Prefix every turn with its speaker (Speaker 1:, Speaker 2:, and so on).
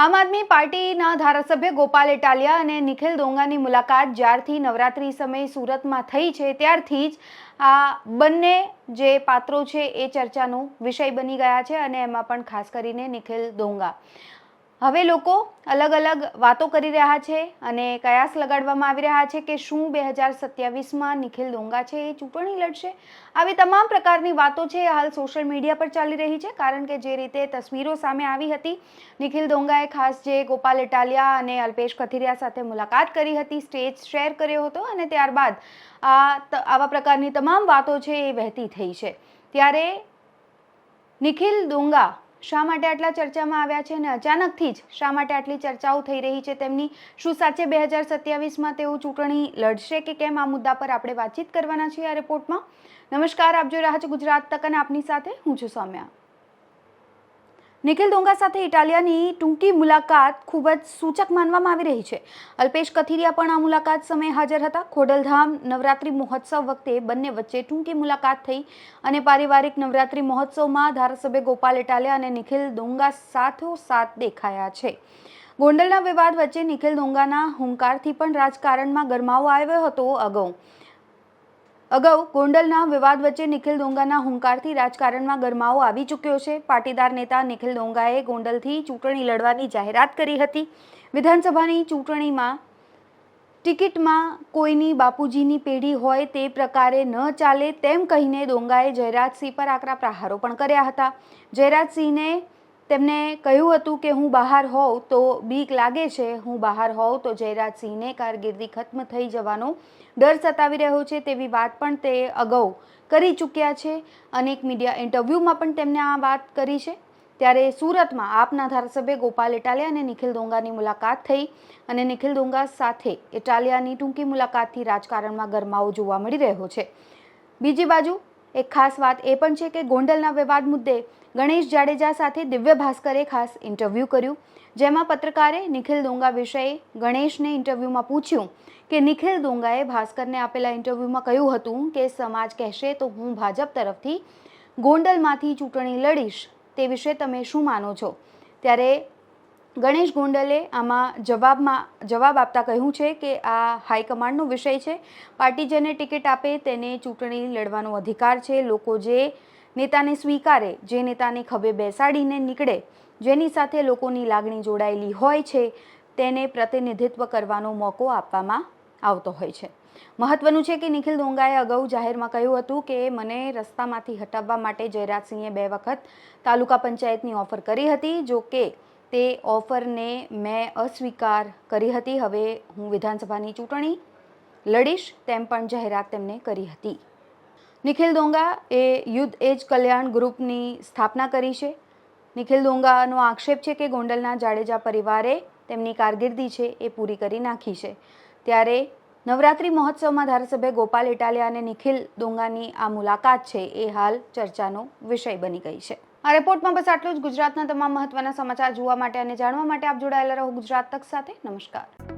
Speaker 1: આમ આદમી પાર્ટીના ધારાસભ્ય ગોપાલ ઇટાલિયા અને નિખિલ ડોંગાની મુલાકાત જ્યારથી નવરાત્રી સમયે સુરતમાં થઈ છે, ત્યારથી જ આ બંને જે પાત્રો છે એ ચર્ચાનો વિષય બની ગયા છે અને એમાં પણ ખાસ કરીને નિખિલ ડોંગા. હવે લોકો અલગ અલગ વાતો કરી રહ્યા છે અને કયાસ લગાડવામાં આવી રહ્યા છે કે શું બે હજાર સત્યાવીસમાં નિખિલ ડોંગા છે એ ચૂંટણી લડશે. આવી તમામ પ્રકારની વાતો છે હાલ સોશિયલ મીડિયા પર ચાલી રહી છે કારણ કે જે રીતે તસવીરો સામે આવી હતી, નિખિલ ડોંગાએ ખાસ જે ગોપાલ ઇટાલિયા અને અલ્પેશ કથિરિયા સાથે મુલાકાત કરી હતી, સ્ટેજ શેર કર્યો હતો અને ત્યારબાદ આ આવા પ્રકારની તમામ વાતો છે એ વહેતી થઈ છે. ત્યારે નિખિલ ડોંગા શા માટે આટલા ચર્ચામાં આવ્યા છે અને અચાનકથી જ શા માટે આટલી ચર્ચાઓ થઈ રહી છે તેમની? શું સાચે બે હજાર સત્યાવીસમાં તેઓ ચૂંટણી લડશે કે કેમ? આ મુદ્દા પર આપણે વાતચીત કરવાના છીએ આ રિપોર્ટમાં નમસ્કાર, આપ જોઈ રહ્યા છો ગુજરાત તક અને આપની સાથે હું છું સૌમ્યા. નિખિલ ડોંગા સાથે ઇટાલિયાની ટૂંકી મુલાકાત ખૂબ જ સૂચક માનવામાં આવી રહી છે. અલ્પેશ કથિરિયા પણ આ મુલાકાત સમયે હાજર હતા. ખોડલધામ નવરાત્રિ મહોત્સવ વખતે બંને વચ્ચે ટૂંકી મુલાકાત થઈ અને પારિવારિક નવરાત્રિ મહોત્સવમાં ધારાસભ્ય ગોપાલ ઇટાલિયા અને નિખિલ ડોંગા સાથોસાથ દેખાયા છે. ગોંડલના વિવાદ વચ્ચે નિખિલ ડોંગાના હુંકારથી પણ રાજકારણમાં ગરમાવો આવ્યો હતો અગાઉ. અગાઉ ગોંડલના વિવાદ વચ્ચે નિખિલ ડોંગાના હુંકારથી રાજકારણમાં ગરમાવો આવી ચૂક્યો છે. પાટીદાર નેતા નિખિલ ડોંગાએ ગોંડલથી ચૂંટણી લડવાની જાહેરાત કરી હતી. વિધાનસભાની ચૂંટણીમાં ટિકિટમાં કોઈની બાપુજીની પેઢી હોય તે પ્રકારે ન ચાલે તેમ કહીને ડોંગાએ જયરાજસિંહ પર આકરા પ્રહારો પણ કર્યા હતા. જયરાજસિંહને તેમને કહ્યું હતું કે હું બહાર હોઉં તો બીક લાગે છે. હું બહાર હોઉં તો જયરાજસિંહને કારકિર્દી ખત્મ થઈ જવાનો ડર સતાવી રહ્યો છે તેવી વાત પણ તે અગાઉ કરી ચૂક્યા છે. અનેક મીડિયા ઇન્ટરવ્યૂમાં પણ તેમણે આ વાત કરી છે. ત્યારે સુરતમાં આપના ધારાસભ્ય ગોપાલ ઇટાલિયા અને નિખિલ ડોંગાની મુલાકાત થઈ અને નિખિલ ડોંગા સાથે ઇટાલિયાની ટૂંકી મુલાકાતથી રાજકારણમાં ગરમાવો જોવા મળી રહ્યો છે. બીજી બાજુ, એક ખાસ વાત એ પણ છે કે ગોંડલના વિવાદ મુદ્દે ગણેશ જાડેજા સાથે દિવ્ય ભાસ્કરે ખાસ ઇન્ટરવ્યૂ કર્યું, જેમાં પત્રકારે નિખિલ દોંગા વિષયે ગણેશને ઇન્ટરવ્યૂમાં પૂછ્યું કે નિખિલ દોંગાએ ભાસ્કરને આપેલા ઇન્ટરવ્યૂમાં કહ્યું હતું કે સમાજ કહેશે તો હું ભાજપ તરફથી ગોંડલમાંથી ચૂંટણી લડીશ, તે વિશે તમે શું માનો છો? ત્યારે ગણેશ ગોંડલે આમાં જવાબમાં, જવાબ આપતા કહ્યું છે કે આ હાઈકમાન્ડનો વિષય છે પાર્ટી જેને ટિકિટ આપે, તેને ચૂંટણી લડવાનો અધિકાર છે, લોકો જે નેતાને સ્વીકારે, જે નેતાને ખભે બેસાડીને નીકળે, જેની સાથે લોકોની લાગણી જોડાયેલી હોય છે, તેને પ્રતિનિધિત્વ કરવાનો મોકો આપવામાં આવતો હોય છે. મહત્વનું છે કે નિખિલ ડોંગાએ અગાઉ જાહેરમાં કહ્યું હતું કે, મને રસ્તામાંથી હટાવવા માટે જયરાજસિંહે બે વખત તાલુકા પંચાયતની ઓફર કરી હતી. જો કે, તે ઓફરને મેં અસ્વીકાર કરી હતી. હવે હું વિધાનસભાની ચૂંટણી લડીશ તેમ પણ જાહેરાત તેમણે કરી હતી. નિખિલ દોંગા એ યુદ્ધ એજ કલ્યાણ ગ્રુપની સ્થાપના કરી છે. નિખિલ દોંગાનો આક્ષેપ છે કે ગોંડલના જાડેજા પરિવારે તેમની કારકિર્દી છે એ પૂરી કરી નાખી છે. ત્યારે નવરાત્રિ મહોત્સવમાં ધારાસભ્ય ગોપાલ ઇટાલિયા અને નિખિલ દોંગાની આ મુલાકાત છે એ હાલ ચર્ચાનો વિષય બની ગઈ છે. આ રિપોર્ટમાં બસ આટલું જ. ગુજરાતના તમામ મહત્વના સમાચાર જોવા માટે અને જાણવા માટે આપ જોડાયેલા રહો ગુજરાત તક સાથે. નમસ્કાર.